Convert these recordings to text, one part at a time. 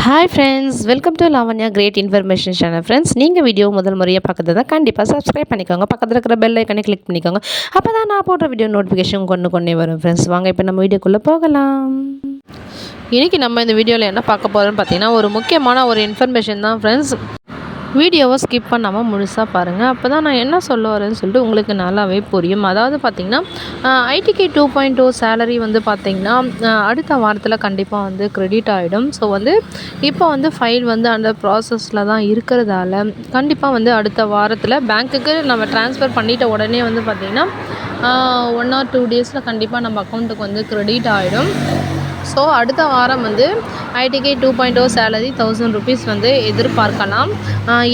Hi friends welcome to Lavanya great information channel friends நீங்கள் video முதல் முறையாக பார்க்குறது தான் கண்டிப்பாக சப்ஸ்கிரைப் பண்ணிக்கோங்க. பக்கத்தில் இருக்கிற பெல் ஐக்கனை கிளிக் பண்ணிக்கோங்க. அப்போ தான் நான் போடுற வீடியோ நோட்டிஃபிகேஷன் கொண்டு கொண்டே வரும். ஃப்ரெண்ட்ஸ் வாங்க இப்போ நம்ம வீடியோக்குள்ளே போகலாம். இன்றைக்கி நம்ம இந்த வீடியோவில் என்ன பார்க்க போகிறோம்னு பார்த்தீங்கன்னா ஒரு முக்கியமான ஒரு இன்ஃபர்மேஷன் தான் ஃப்ரெண்ட்ஸ் வீடியோவை ஸ்கிப் பண்ணாமல் முழுசாக பாருங்கள் அப்போ தான் நான் என்ன சொல்ல வரேன்னு சொல்லிட்டு உங்களுக்கு நல்லாவே புரியும். அதாவது பார்த்திங்கன்னா ITK two point two salary வந்து பார்த்திங்கன்னா அடுத்த வாரத்தில் கண்டிப்பாக வந்து க்ரெடிட் ஆகிடும் ஸோ வந்து இப்போ வந்து ஃபைல் வந்து அந்த ப்ராசஸில் தான் இருக்கிறதால கண்டிப்பாக வந்து அடுத்த வாரத்தில் பேங்க்குக்கு நம்ம ட்ரான்ஸ்ஃபர் பண்ணிட்ட உடனே வந்து பார்த்திங்கன்னா ஒன் ஆர் டூ டேஸில் கண்டிப்பாக நம்ம அக்கௌண்ட்டுக்கு வந்து க்ரெடிட் ஆகிடும் ஸோ அடுத்த வாரம் வந்து ITK two point o salary thousand rupees வந்து எதிர்பார்க்கலாம்.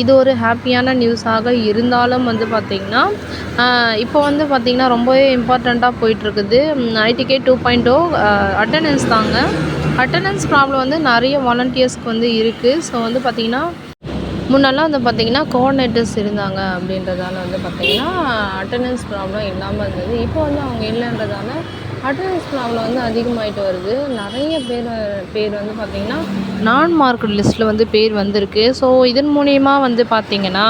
இது ஒரு ஹாப்பியான நியூஸாக இருந்தாலும் வந்து பார்த்திங்கன்னா இப்போ வந்து பார்த்திங்கன்னா ரொம்பவே இம்பார்ட்டண்ட்டாக போயிட்டுருக்குது. ITK two point o attendance தாங்க. அட்டண்டன்ஸ் ப்ராப்ளம் வந்து நிறைய வாலண்டியர்ஸ்க்கு வந்து இருக்குது ஸோ வந்து பார்த்திங்கன்னா முன்னெல்லாம் வந்து பார்த்திங்கன்னா கோஆர்டினேட்டர்ஸ் இருந்தாங்க அப்படின்றதால வந்து பார்த்திங்கன்னா அட்டண்டன்ஸ் ப்ராப்ளம் இல்லாமல் இருந்தது. இப்போ வந்து அவங்க இல்லைன்றதால அட்டண்டன்ஸ் ப்ராப்ளம் வந்து அதிகமாயிட்டு வருது. நிறைய பேர் பேர் வந்து பார்த்திங்கன்னா நான் மார்க் லிஸ்ட்டில் வந்து பேர் வந்திருக்கு. ஸோ இதன் மூலியமாக வந்து பார்த்திங்கன்னா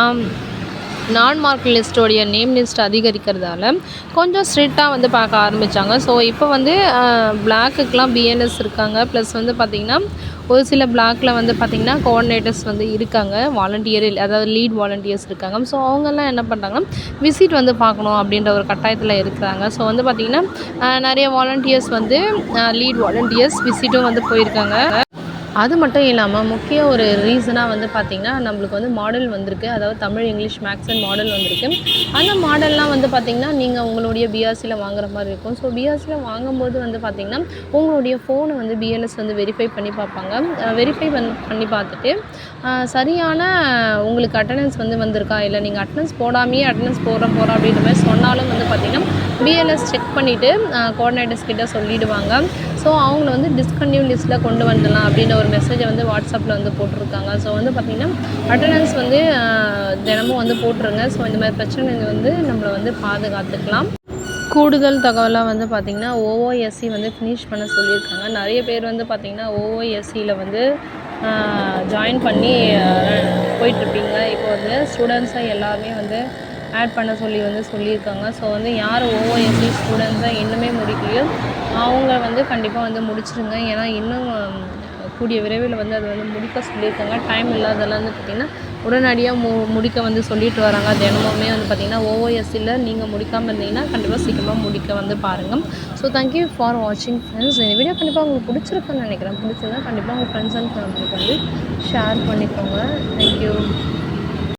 நான் மார்க் லிஸ்ட்டோடைய நேம் லிஸ்ட் அதிகரிக்கிறதால கொஞ்சம் ஸ்ட்ரிக்டாக வந்து பார்க்க ஆரம்பித்தாங்க ஸோ இப்போ வந்து பிளாக்குக்கெலாம் பிஎன்எஸ் இருக்காங்க. ப்ளஸ் வந்து பார்த்திங்கன்னா ஒரு சில பிளாக்கில் வந்து பார்த்திங்கன்னா கோஆர்டினேட்டர்ஸ் வந்து இருக்காங்க. வாலண்டியர் அதாவது லீட் வாலண்டியர்ஸ் இருக்காங்க. ஸோ அவங்கெல்லாம் என்ன பண்ணுறாங்கன்னா விசிட் வந்து பார்க்கணும் அப்படின்ற ஒரு கட்டாயத்தில் இருக்கிறாங்க. ஸோ வந்து பார்த்திங்கன்னா நிறைய வாலண்டியர்ஸ் வந்து லீட் வாலண்டியர்ஸ் விசிட்டும் வந்து போயிருக்காங்க. அது மட்டும் இல்லாமல் முக்கிய ஒரு ரீசனாக வந்து பார்த்திங்கன்னா நம்மளுக்கு வந்து மாடல் வந்திருக்கு. அதாவது Tamil English maths and model வந்திருக்கு. அந்த மாடல்லாம் வந்து பார்த்திங்கன்னா நீங்கள் உங்களுடைய பிஆர்சியில் வாங்குற மாதிரி இருக்கும். ஸோ பிஆர்சியில் வாங்கும்போது வந்து பார்த்திங்கன்னா உங்களுடைய ஃபோனை வந்து பிஎல்எஸ் வந்து வெரிஃபை பண்ணி பார்ப்பாங்க வெரிஃபை பண்ணி பண்ணி பார்த்துட்டு சரியான உங்களுக்கு அட்டண்டன்ஸ் வந்து வந்திருக்கா? இல்லை நீங்கள் அட்டண்டன்ஸ் போடாமையே அட்டண்டன்ஸ் போடுறோம் போகிறோம் அப்படின்ற மாதிரி சொன்னாலும் வந்து பார்த்திங்கன்னா பிஎல்எஸ் செக் பண்ணிவிட்டு கோஆர்டினேட்டர்ஸ் கிட்டே சொல்லிடுவாங்க. ஸோ அவங்கள வந்து டிஸ்கன்டினியூ லிஸ்ட்டில் கொண்டு வந்துடலாம் அப்படின்ற ஒரு மெசேஜை வந்து வாட்ஸ்அப்பில் வந்து போட்டிருக்காங்க. ஸோ வந்து பார்த்திங்கன்னா அட்டண்டன்ஸ் வந்து தினமும் வந்து போட்டுருங்க. ஸோ இந்த மாதிரி பிரச்சனை வந்து நம்மளை வந்து பாதுகாத்துக்கலாம். கூடுதல் தகவலாக வந்து பார்த்திங்கன்னா ஓஓஎஸ்சி வந்து ஃபினிஷ் பண்ண சொல்லியிருக்காங்க. நிறைய பேர் வந்து பார்த்திங்கன்னா ஓஓஎஸ்சியில் வந்து ஜாயின் பண்ணி போயிட்டுருப்பீங்க. இப்போ வந்து ஸ்டூடெண்ட்ஸாக எல்லாருமே வந்து ஆட் பண்ண சொல்லி வந்து சொல்லியிருக்காங்க. ஸோ வந்து யார் ஓஓஎஸ்சி ஸ்டூடெண்ட்ஸை இன்னுமே முடிக்கலையோ அவங்க வந்து கண்டிப்பாக வந்து முடிச்சிருங்க. ஏன்னா இன்னும் கூடிய விரைவில் வந்து அது வந்து முடிக்க சொல்லியிருக்காங்க. டைம் இல்லாதெல்லாம் வந்து பார்த்திங்கன்னா உடனடியாக மு முடிக்க வந்து சொல்லிட்டு வராங்க. தினமுமே வந்து பார்த்திங்கன்னா ஓஓஎஸ்சியில் நீங்கள் முடிக்காமல் இருந்தீங்கன்னா கண்டிப்பாக சீக்கிரமாக முடிக்க வந்து பாருங்கள் ஸோ தேங்க்யூ ஃபார் வாட்சிங் ஃப்ரெண்ட்ஸ் இந்த வீடியோ கண்டிப்பாக உங்களுக்கு பிடிச்சிருக்குன்னு நினைக்கிறேன். பிடிச்சிருந்தா கண்டிப்பாக உங்கள் ஃப்ரெண்ட்ஸ் அண்ட் ஃபேமிலிக்கு வந்து ஷேர் பண்ணிக்கோங்க. தேங்க்யூ